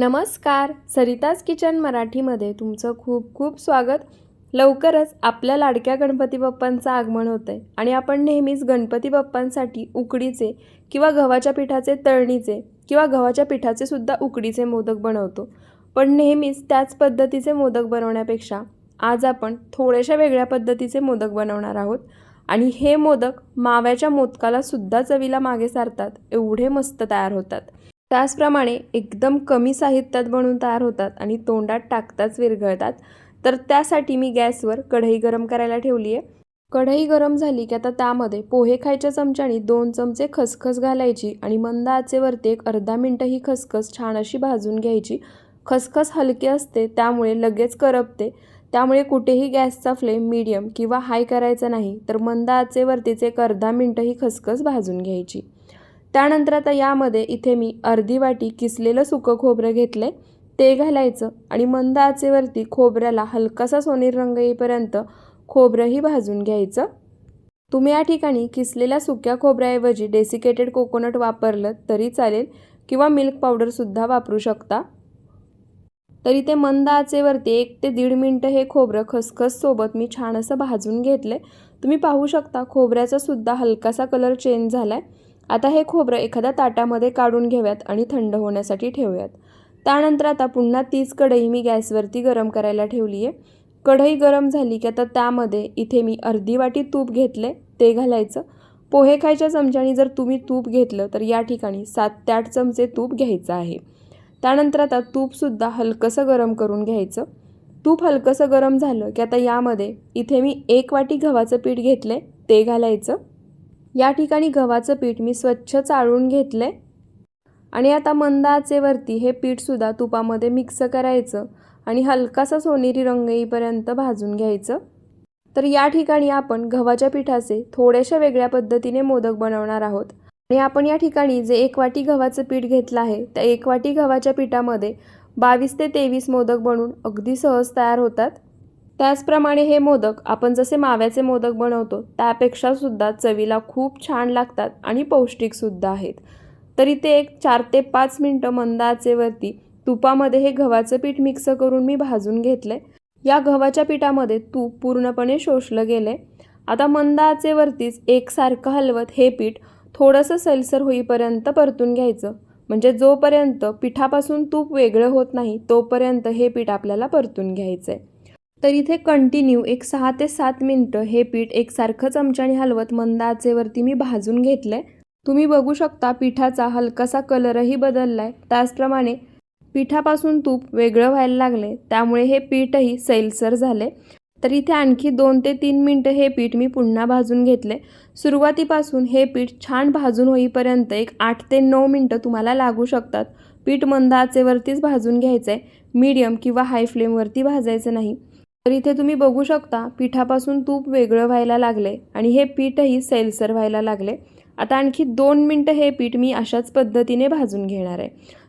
नमस्कार सरिताज किचन मराठीमध्ये तुमचं खूप खूप स्वागत. लवकरच आपल्या लाडक्या गणपती बाप्पांचं आगमन होतं आहे आणि आपण नेहमीच गणपती बाप्पांसाठी उकडीचे किंवा गव्हाच्या पिठाचे तळणीचे किंवा गव्हाच्या पिठाचे सुद्धा उकडीचे मोदक बनवतो. पण नेहमीच त्याच पद्धतीचे मोदक बनवण्यापेक्षा आज आपण थोड्याशा वेगळ्या पद्धतीचे मोदक बनवणार आहोत. आणि हे मोदक माव्याच्या मोदकाला सुद्धा चवीला मागे सारतात एवढे मस्त तयार होतात. त्याचप्रमाणे एकदम कमी साहित्यात बनवून तयार होतात आणि तोंडात टाकताच विरघळतात. तर त्यासाठी मी गॅसवर कढई गरम करायला ठेवली आहे कढई गरम झाली की आता त्यामध्ये पोहे खायच्या चमच्याने दोन चमचे खसखस घालायची आणि मंद आचेवरती एक अर्धा मिनटं ही खसखस छान अशी भाजून घ्यायची. खसखस हलकी असते त्यामुळे लगेच करपते. त्यामुळे कुठेही गॅसचा फ्लेम मीडियम किंवा हाय करायचा नाही तर मंद आचेवरतीच एक अर्धा मिनटं ही खसखस भाजून घ्यायची. त्यानंतर आता यामध्ये इथे मी अर्धी वाटी किसलेलं सुकं खोबरं घेतलं ते घालायचं आणि मंद आचेवरती खोबऱ्याला हलकासा सोनेरी रंग येईपर्यंत खोबरंही भाजून घ्यायचं. तुम्ही या ठिकाणी किसलेल्या सुक्या खोबऱ्याऐवजी डेसिकेटेड कोकोनट वापरलं तरी चालेल किंवा मिल्क पावडरसुद्धा वापरू शकता. तरी ते मंद आचेवरती एक ते दीड मिनटं हे खोबरं खसखससोबत मी छान असं भाजून घेतलं तुम्ही पाहू शकता खोबऱ्याचा सुद्धा हलकासा कलर चेंज झाला आहे आता हे खोबरं एखाद्या ताटामध्ये काढून घेऊयात आणि थंड होण्यासाठी ठेवूयात. त्यानंतर आता पुन्हा तीच कढई मी गॅसवरती गरम करायला ठेवली आहे कढई गरम झाली की आता त्यामध्ये इथे मी अर्धी वाटी तूप घेतले ते घालायचं. पोहे खायच्या चमच्याने जर तुम्ही तूप घेतलं तर या ठिकाणी सात ते आठ चमचे तूप घ्यायचं आहे. त्यानंतर आता तूपसुद्धा हलकंसं गरम करून घ्यायचं. तूप हलकंसं गरम झालं की आता यामध्ये इथे मी एक वाटी गव्हाचं पीठ घेतलं ते घालायचं. या ठिकाणी गव्हाचं पीठ मी स्वच्छ चाळून घेतलं आहे आणि आता मंद आचेवरती हे पीठसुद्धा तुपामध्ये मिक्स करायचं आणि हलकासा सोनेरी रंग येईपर्यंत भाजून घ्यायचं. तर या ठिकाणी आपण गव्हाच्या पिठाचे थोड्याशा वेगळ्या पद्धतीने मोदक बनवणार आहोत. आणि आपण या ठिकाणी जे एक वाटी गव्हाचं पीठ घेतलं आहे त्या एक वाटी गव्हाच्या पिठामध्ये बावीस ते तेवीस मोदक बनवून अगदी सहज तयार होतात. त्याचप्रमाणे हे मोदक आपण जसे माव्याचे मोदक बनवतो त्यापेक्षा सुद्धा चवीला खूप छान लागतात आणि पौष्टिकसुद्धा आहेत. तरी ते एक चार ते पाच मिनटं मंद आचेवरती तुपामध्ये हे गव्हाचं पीठ मिक्स करून मी भाजून घेतले या गव्हाच्या पिठामध्ये तूप पूर्णपणे शोषलं गेले आता मंद आचेवरतीच एकसारखं हलवत हे पीठ थोडंसं सैलसर होईपर्यंत परतून घ्यायचं. म्हणजे जोपर्यंत पिठापासून तूप वेगळं होत नाही तोपर्यंत हे पीठ आपल्याला परतून घ्यायचं आहे तर इथे कंटिन्यू एक सहा ते सात मिनटं हे पीठ एकसारखं चमच्याने हलवत मंद आचेवरती मी भाजून घेतलं आहे तुम्ही बघू शकता पिठाचा हलकासा कलरही बदलला आहे त्याचप्रमाणे पिठापासून तूप वेगळं व्हायला लागले त्यामुळे हे पीठही सैलसर झाले तर इथे आणखी दोन ते तीन मिनटं हे पीठ मी पुन्हा भाजून घेतले सुरुवातीपासून हे पीठ छान भाजून होईपर्यंत एक आठ ते नऊ मिनटं तुम्हाला लागू शकतात. पीठ मंद आचेवरतीच भाजून घ्यायचं आहे मीडियम किंवा हाय फ्लेमवरती भाजायचं नाही. तर इथे तुम्ही बघू शकता पिठापासून तूप वेगळं व्हायला लागले आणि हे पीठही सैलसर व्हायला लागले. आता आणखी दोन मिनटं हे पीठ मी अशाच पद्धतीने भाजून घेणार आहे.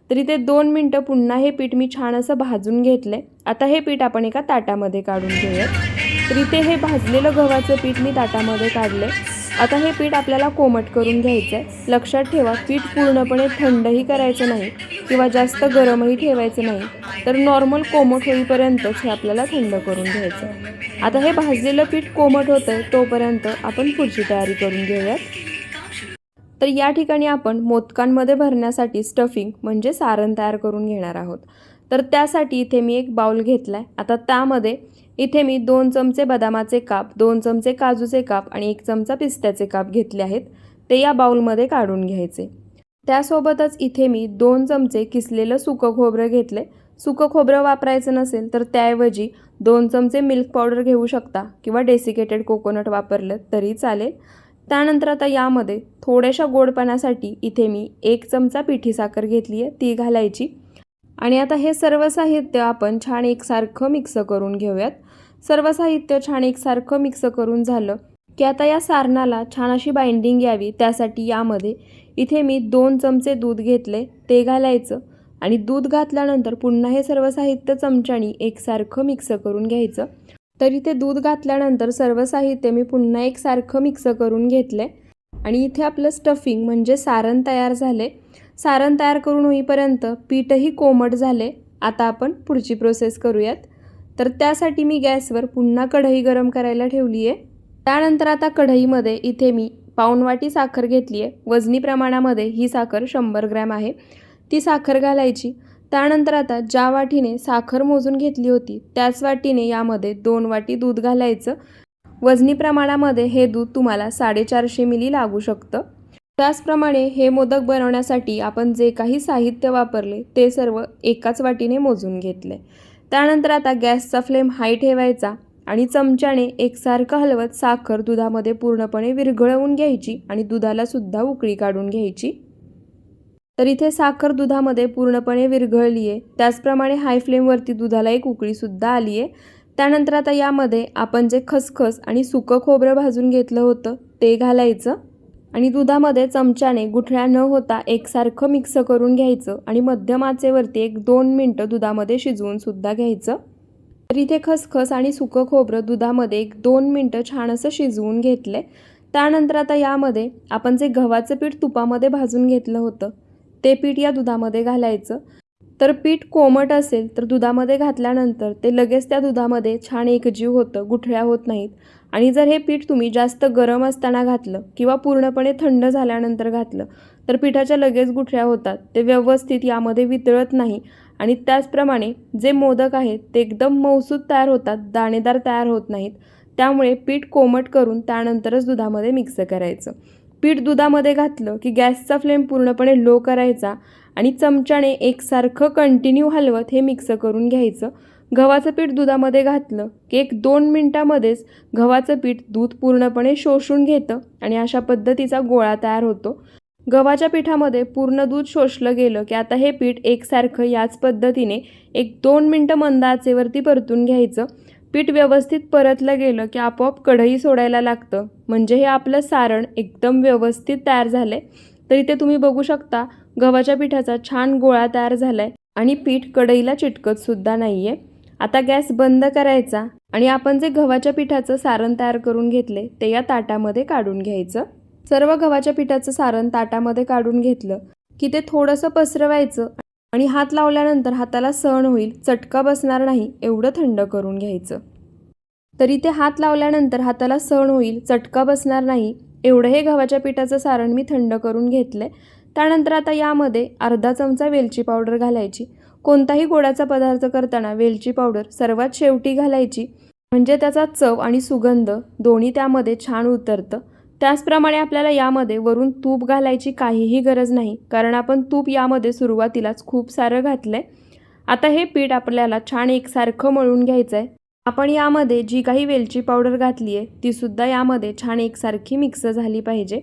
तर इथे दोन मिनटं पुन्हा हे पीठ मी छान असं भाजून घेतलं. आहे आता हे पीठ आपण एका ताटामध्ये काढून घेऊयात. तर इथे हे भाजलेलं गव्हाचं पीठ मी ताटामध्ये काढलं. आता हे पीठ आपल्याला कोमट करून घ्यायचं आहे लक्षात ठेवा पीठ पूर्णपणे थंडही करायचं नाही किंवा जास्त गरमही ठेवायचं नाही. तर नॉर्मल कोमट होईपर्यंतच हे आपल्याला थंड करून घ्यायचं आहे आता हे भाजलेलं पीठ कोमट होतं आहे तोपर्यंत आपण पुढची तयारी करून घेऊयात. तर या ठिकाणी आपण मोदकांमध्ये भरण्यासाठी स्टफिंग म्हणजे सारण तयार करून घेणार आहोत. तर त्यासाठी इथे मी एक बाउल घेतला आहे आता त्यामध्ये इथे मी दोन चमचे बदामाचे काप दोन चमचे काजूचे काप आणि एक चमचा पिस्त्याचे काप घेतले आहेत. ते या बाउलमध्ये काढून घ्यायचे. त्यासोबतच इथे मी दोन चमचे किसलेलं सुकं खोबरं घेतले सुकं खोबरं वापरायचं नसेल तर त्याऐवजी दोन चमचे मिल्क पावडर घेऊ शकता किंवा डेसिकेटेड कोकोनट वापरलं तरी चालेल. त्यानंतर आता यामध्ये थोड्याशा गोडपणासाठी इथे मी एक चमचा पिठी साखर घेतली आहे ती घालायची. आणि आता हे सर्व साहित्य आपण छान एकसारखं मिक्स करून घेऊयात. सर्व साहित्य छान एकसारखं मिक्स करून झालं की आता या सारणाला छान अशी बाइंडिंग यावी त्यासाठी यामध्ये इथे मी दोन चमचे दूध घेतले ते घालायचं आणि दूध घातल्यानंतर पुन्हा हे सर्व साहित्य चमच्यानी एकसारखं मिक्स करून घ्यायचं. तर इथे दूध घातल्यानंतर सर्व साहित्य मी पुन्हा एकसारखं मिक्स करून घेतलं आणि इथे आपलं स्टफिंग म्हणजे सारण तयार झाले सारण तयार करून होईपर्यंत पीठही कोमट झाले. आता आपण पुढची प्रोसेस करूयात. तर त्यासाठी मी गॅसवर पुन्हा कढई गरम करायला ठेवली आहे त्यानंतर आता कढईमध्ये इथे मी पाऊण वाटी साखर घेतली आहे वजनी प्रमाणामध्ये ही साखर शंभर ग्रॅम आहे. ती साखर घालायची. त्यानंतर आता ज्या वाटीने साखर मोजून घेतली होती त्याच वाटीने यामध्ये दोन वाटी दूध घालायचं. वजनी प्रमाणामध्ये हे दूध तुम्हाला साडेचारशे मिली लागू शकतं. त्याचप्रमाणे हे मोदक बनवण्यासाठी आपण जे काही साहित्य वापरले ते सर्व एकाच वाटीने मोजून घेतले. त्यानंतर आता गॅसचा फ्लेम हाय ठेवायचा आणि चमच्याने एकसारखं हलवत साखर दुधामध्ये पूर्णपणे विरघळवून घ्यायची आणि दुधाला सुद्धा उकळी काढून घ्यायची. तर इथे साखर दुधामध्ये पूर्णपणे विरघळली आहे त्याचप्रमाणे हाय फ्लेमवरती दुधाला एक उकळीसुद्धा आली आहे त्यानंतर आता यामध्ये आपण जे खसखस आणि सुकं खोबरं भाजून घेतलं होतं ते घालायचं. आणि दुधामध्ये चमच्याने गुठळ्या न होता एकसारखं मिक्स करून घ्यायचं आणि मध्यम आचेवरती एक दोन मिनटं दुधामध्ये शिजवून सुद्धा घ्यायचं. तर इथे खसखस आणि सुकं खोबरं दुधामध्ये एक दोन मिनटं छान असं शिजवून घेतलं. त्यानंतर आता यामध्ये आपण जे गव्हाचं पीठ तुपामध्ये भाजून घेतलं होतं ते पीठ या दुधामध्ये घालायचं. तर पीठ कोमट असेल तर दुधामध्ये घातल्यानंतर ते लगेच त्या दुधामध्ये छान एकजीव होतं गुठळ्या होत नाहीत. आणि जर हे पीठ तुम्ही जास्त गरम असताना घातलं किंवा पूर्णपणे थंड झाल्यानंतर घातलं तर पिठाच्या लगेच गुठळ्या होतात. ते व्यवस्थित यामध्ये वितळत नाही. आणि त्याचप्रमाणे जे मोदक आहेत ते एकदम मौसूद तयार होतात दाणेदार तयार होत नाहीत. त्यामुळे पीठ कोमट करून त्यानंतरच दुधामध्ये मिक्स करायचं. पीठ दुधामध्ये घातलं की गॅसचा फ्लेम पूर्णपणे लो करायचा आणि चमच्याने एकसारखं कंटिन्यू हलवत हे मिक्स करून घ्यायचं. गव्हाचं पीठ दुधामध्ये घातलं की एक दोन मिनटामध्येच गव्हाचं पीठ दूध पूर्णपणे शोषून घेतं आणि अशा पद्धतीचा गोळा तयार होतो. गव्हाच्या पिठामध्ये पूर्ण दूध शोषलं गेलं की आता हे पीठ एकसारखं याच पद्धतीने एक दोन मिनटं मंद आचेवरती परतून घ्यायचं. पीठ व्यवस्थित परतलं गेलं की आपोआप कढई सोडायला लागतं. म्हणजे हे आपलं सारण एकदम व्यवस्थित तयार झालं आहे तर इथे तुम्ही बघू शकता गव्हाच्या पिठाचा छान गोळा तयार झाला आहे आणि पीठ कढईला चिटकतसुद्धा नाही आहे आता गॅस बंद करायचा आणि आपण जे गव्हाच्या पिठाचं सारण तयार करून घेतले ते या ताटामध्ये काढून घ्यायचं. सर्व गव्हाच्या पिठाचं सारण ताटामध्ये काढून घेतलं की ते थोडंसं पसरवायचं आणि हात लावल्यानंतर हाताला सण होईल चटका बसणार नाही एवढं थंड करून घ्यायचं. तरी ते हात लावल्यानंतर हाताला सण होईल चटका बसणार नाही एवढं हे गव्हाच्या पिठाचं सारण मी थंड करून घेतलं त्यानंतर आता यामध्ये अर्धा चमचा वेलची पावडर घालायची. कोणताही गोडाचा पदार्थ करताना वेलची पावडर सर्वात शेवटी घालायची. म्हणजे त्याचा चव आणि सुगंध दोन्ही त्यामध्ये छान उतरतं. त्याचप्रमाणे आपल्याला यामध्ये वरून तूप घालायची काहीही गरज नाही. कारण आपण तूप यामध्ये सुरुवातीलाच खूप सारं घातलं आहे आता हे पीठ आपल्याला छान एकसारखं मळून घ्यायचं आहे आपण यामध्ये जी काही वेलची पावडर घातली आहे तीसुद्धा यामध्ये छान एकसारखी मिक्स झाली पाहिजे.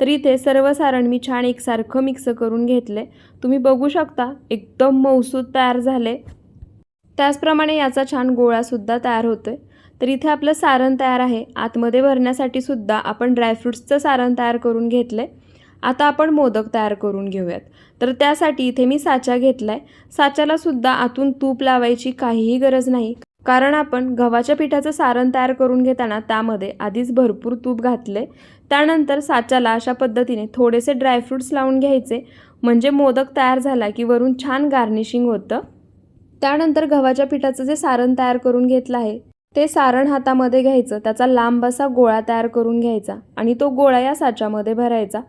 तर इथे सर्व सारण मी छान एकसारखं मिक्स करून घेतले तुम्ही बघू शकता एकदम मौसूद तयार झाले त्याचप्रमाणे याचा छान गोळासुद्धा तयार होतो आहे तर इथे आपलं सारण तयार आहे. आतमध्ये भरण्यासाठी सुद्धा आपण ड्रायफ्रूट्सचं सारण तयार करून घेतलं आहे आता आपण मोदक तयार करून घेऊयात. तर त्यासाठी इथे मी साचा घेतला आहे साच्याला सुद्धा आतून तूप लावायची काहीही गरज नाही. कारण आपण गव्हाच्या पिठाचं सारण तयार करून घेताना त्यामध्ये आधीच भरपूर तूप घातले त्यानंतर साच्याला अशा पद्धतीने थोडेसे ड्रायफ्रूट्स लावून घ्यायचे. म्हणजे मोदक तयार झाला की वरून छान गार्निशिंग होतं. त्यानंतर गव्हाच्या पिठाचं जे सारण तयार करून घेतलं आहे ते सारण हातामध्ये घ्यायचं. त्याचा लांब असा गोळा तयार करून घ्यायचा आणि तो गोळा या साच्यामध्ये भरायचा.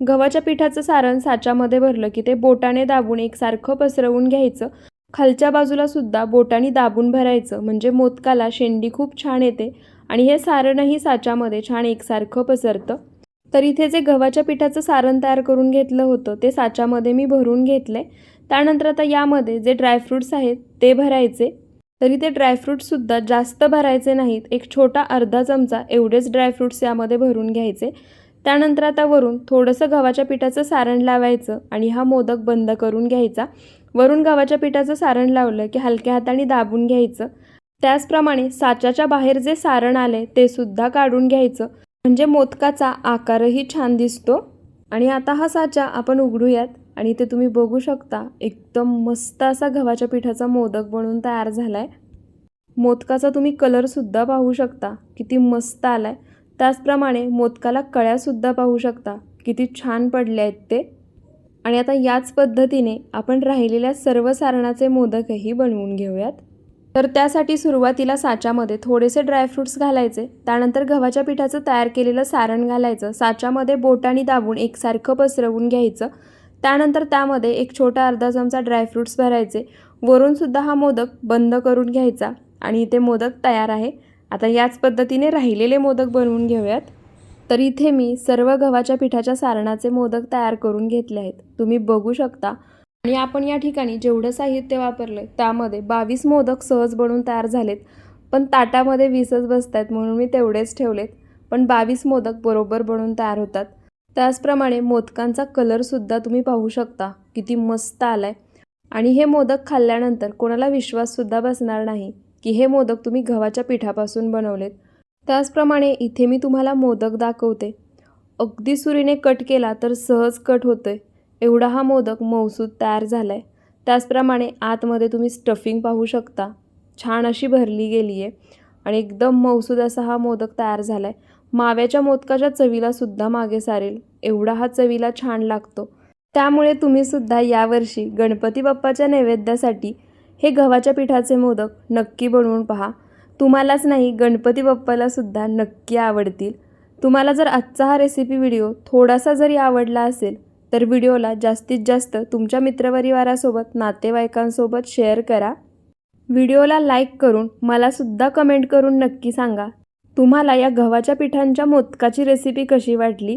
गव्हाच्या पिठाचं सारण साच्यामध्ये भरलं की ते बोटाने दाबून एकसारखं पसरवून घ्यायचं. खालच्या बाजूला सुद्धा बोटाने दाबून भरायचं. म्हणजे मोदकाला शेंडी खूप छान येते आणि हे सारणही साच्यामध्ये छान एकसारखं पसरतं. तर इथे जे गव्हाच्या पिठाचं सारण तयार करून घेतलं होतं ते साच्यामध्ये मी भरून घेतले त्यानंतर आता यामध्ये जे ड्रायफ्रूट्स आहेत ते भरायचे. तरी ते ड्रायफ्रूटसुद्धा जास्त भरायचे नाहीत. एक छोटा अर्धा चमचा एवढेच ड्रायफ्रूट्स यामध्ये भरून घ्यायचे. त्यानंतर आता वरून थोडंसं गव्हाच्या पिठाचं सारण लावायचं आणि हा मोदक बंद करून घ्यायचा. वरून गव्हाच्या पिठाचं सारण लावलं की हलक्या हाताने दाबून घ्यायचं. त्याचप्रमाणे साच्याच्या बाहेर जे सारण आले ते सुद्धा काढून घ्यायचं. म्हणजे मोदकाचा आकारही छान दिसतो. आणि आता हा साचा आपण उघडूयात. आणि ते तुम्ही बघू शकता एकदम मस्त असा गव्हाच्या पिठाचा मोदक बनून तयार झाला आहे मोदकाचा तुम्ही कलरसुद्धा पाहू शकता किती मस्त आला आहे त्याचप्रमाणे मोदकाला कळ्यासुद्धा पाहू शकता किती छान पडल्या आहेत ते. आणि आता याच पद्धतीने आपण राहिलेल्या सर्व सारणाचे मोदकही बनवून घेऊयात. तर त्यासाठी सुरुवातीला साच्यामध्ये थोडेसे ड्रायफ्रूट्स घालायचे त्यानंतर गव्हाच्या पिठाचं तयार केलेलं सारण घालायचं साच्यामध्ये बोटाने दाबून एकसारखं पसरवून घ्यायचं त्यानंतर त्यामध्ये एक छोटा अर्धा चमचा ड्रायफ्रूट्स भरायचे. वरूनसुद्धा हा मोदक बंद करून घ्यायचा आणि इथे मोदक तयार आहे. आता याच पद्धतीने राहिलेले मोदक बनवून घेऊयात. तर इथे मी सर्व गव्हाच्या पिठाच्या सारणाचे मोदक तयार करून घेतले आहेत. तुम्ही बघू शकता. आणि आपण या ठिकाणी जेवढं साहित्य वापरलं आहे त्यामध्ये बावीस मोदक सहज बनवून तयार झालेत. पण ताटामध्ये वीसच बसत आहेत म्हणून मी तेवढेच ठेवलेत. पण बावीस मोदक बरोबर बनवून तयार होतात. त्याचप्रमाणे मोदकांचा कलरसुद्धा तुम्ही पाहू शकता. किती मस्त आला आहे आणि हे मोदक खाल्ल्यानंतर कोणाला विश्वाससुद्धा बसणार नाही की हे मोदक तुम्ही गव्हाच्या पिठापासून बनवलेत. त्याचप्रमाणे इथे मी तुम्हाला मोदक दाखवते. अगदी सुरीने कट केला तर सहज कट होतोय. एवढा हा मोदक मौसूद तयार झाला आहे त्याचप्रमाणे आतमध्ये तुम्ही स्टफिंग पाहू शकता. छान अशी भरली गेली आहे आणि एकदम मौसूद असा हा मोदक तयार झाला आहे माव्याच्या मोदकाच्या चवीलासुद्धा मागे सारेल. एवढा हा चवीला छान लागतो. त्यामुळे तुम्हीसुद्धा यावर्षी गणपती बाप्पाच्या नैवेद्यासाठी हे गव्हाच्या पिठाचे मोदक नक्की बनवून पहा. तुम्हालाच नाही गणपती बाप्पाला सुद्धा नक्की आवडतील. तुम्हाला जर आजचा हा रेसिपी व्हिडिओ थोडासा जरी आवडला असेल तर व्हिडिओला जास्तीत जास्त तुमच्या मित्रपरिवारासोबत नातेवाईकांसोबत शेअर करा. व्हिडिओला लाईक करून मलासुद्धा कमेंट करून नक्की सांगा. तुम्हाला या गव्हाच्या पिठांच्या मोदकाची रेसिपी कशी वाटली?